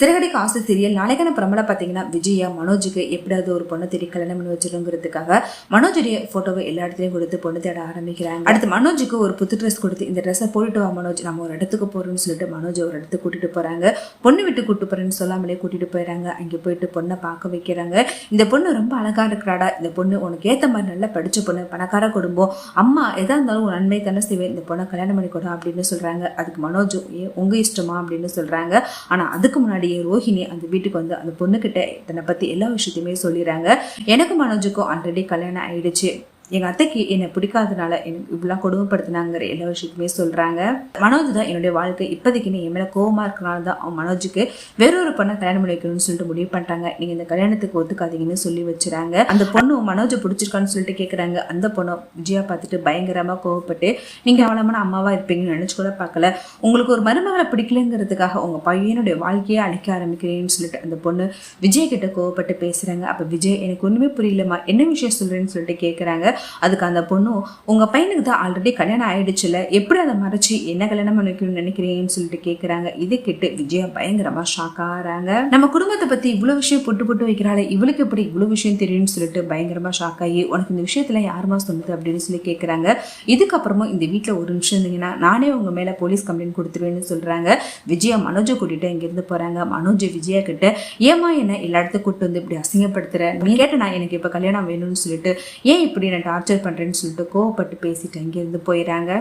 சிறகடி காசு சீரியல் நாளைக்கான பிரமலை பார்த்தீங்கன்னா விஜயா மனோஜுக்கு எப்படியாவது ஒரு பொண்ணு தேடி கல்யாணம் பண்ணி வச்சிருங்கிறதுக்காக மனோஜுடைய போட்டோவை எல்லா இடத்துலையும் கொடுத்து பொண்ணு தேட ஆரம்பிக்கிறாங்க. அடுத்து மனோஜுக்கு ஒரு புது ட்ரெஸ் கொடுத்து இந்த ட்ரெஸ்ஸை போட்டுட்டு வா மனோஜ். நம்ம ஒரு இடத்துக்கு போறோம்னு சொல்லிட்டு மனோஜ் ஒரு இடத்துக்கு கூட்டிட்டு போறாங்க. பொண்ணு விட்டு கூட்டு போறேன்னு சொல்லாமலே கூட்டிட்டு போயிடறாங்க அங்கே போயிட்டு பொண்ணை பார்க்க வைக்கிறாங்க. இந்த பொண்ணு ரொம்ப அழகா இருக்கிறாடா. இந்த பொண்ணு உனக்கு ஏத்த மாதிரி நல்லா படிச்ச பொண்ணு பணக்கார குடும்பம். அம்மா எதா இருந்தாலும் உன் நன்மை தானே செய்வேன். இந்த பொண்ணை கல்யாணம் பண்ணி கொடு அப்படின்னு சொல்றாங்க. அதுக்கு மனோஜ் ஏ உங்க இஷ்டமா? அப்படின்னு சொல்றாங்க. ஆனா அதுக்கு முன்னாடி முன்னாடியே ரோஹிணி அந்த வீட்டுக்கு வந்து அந்த பொண்ணுக்கிட்ட தன்னை பத்தி எல்லா விஷயத்தையுமே சொல்லிடுறாங்க. எனக்கு மனோஜுக்கும் ஆல்ரெடி கல்யாணம் ஆயிடுச்சு. எங்கள் அத்தைக்கு என்னை பிடிக்காதனால எனக்கு இப்படிலாம் கொடுமைப்படுத்தினாங்கிற எல்லா விஷயத்துமே சொல்கிறாங்க மனோஜ் தான் என்னுடைய வாழ்க்கை. இப்போதைக்கு என் மேலே கோவமாக இருக்கனால தான் அவன் மனோஜுக்கு வேறொரு பொண்ணை கல்யாணம் பண்ணி வைக்கணும்னு சொல்லிட்டு முடிவு பண்ணிட்டாங்க. நீங்கள் இந்த கல்யாணத்துக்கு ஒத்துக்காதீங்கன்னு சொல்லி வச்சுறாங்க. அந்த பொண்ணு மனோஜை பிடிச்சிருக்கான்னு சொல்லிட்டு கேட்குறாங்க அந்த பொண்ணு விஜயா பார்த்துட்டு பயங்கரமாக கோவப்பட்டு நீங்கள் அவளமான அம்மாவாக இருப்பீங்கன்னு நினச்சி கூட பார்க்கல. உங்களுக்கு ஒரு மருமகளை பிடிக்கலங்கிறதுக்காக உங்கள் பையனுடைய வாழ்க்கையை அழிக்க ஆரம்பிக்கிறேன்னு சொல்லிட்டு அந்த பொண்ணு விஜய் கிட்ட கோவப்பட்டு பேசுகிறாங்க அப்போ விஜய் எனக்கு ஒன்றுமே புரியலம்மா. என்ன விஷயம் சொல்கிறேன்னு சொல்லிட்டு கேட்குறாங்க அதுக்கு அந்த பொண்ணு உங்க பையனுக்கு தான் ஆல்ரெடி கல்யாணம் ஆயிடுச்சுல எப்படி அதை மறைச்சு என்ன கல்யாணம் பண்ணிக்கணும்னு நினைக்கிறீங்கன்னு சொல்லிட்டு கேட்குறாங்க இது கேட்டு விஜயா பயங்கரமாக ஷாக் ஆகிறாங்க. நம்ம குடும்பத்தை பற்றி இவ்வளோ விஷயம் புட்டு புட்டு வைக்கிறாளே இவளுக்கு எப்படி இவ்வளோ விஷயம் தெரியும்னு சொல்லிட்டு பயங்கரமாக ஷாக் ஆகி உனக்கு இந்த விஷயத்தில் யாருமா சொன்னது? அப்படின்னு சொல்லி கேட்குறாங்க இதுக்கப்புறமும் இந்த வீட்டில் ஒரு நிமிஷம் இருந்தீங்கன்னா நானே உங்கள் மேலே போலீஸ் கம்ப்ளைண்ட் கொடுத்துருவேன்னு சொல்கிறாங்க விஜயா மனோஜை கூட்டிகிட்டு இங்கேருந்து போகிறாங்க மனோஜ் விஜயா கிட்ட ஏமா என்ன எல்லா இடத்துக்கும் கூட்டு வந்து இப்படி அசிங்கப்படுத்துற? நீ கேட்ட நான் எனக்கு இப்போ கல்யாணம் வேணும்னு சொல்லிட்டு ஏன் இப்படி என்ன டார்ச்சர் பண்றேன்னு சொல்லிட்டு கோவப்பட்டு பேசிட்டு அங்கிருந்து போயிடறாங்க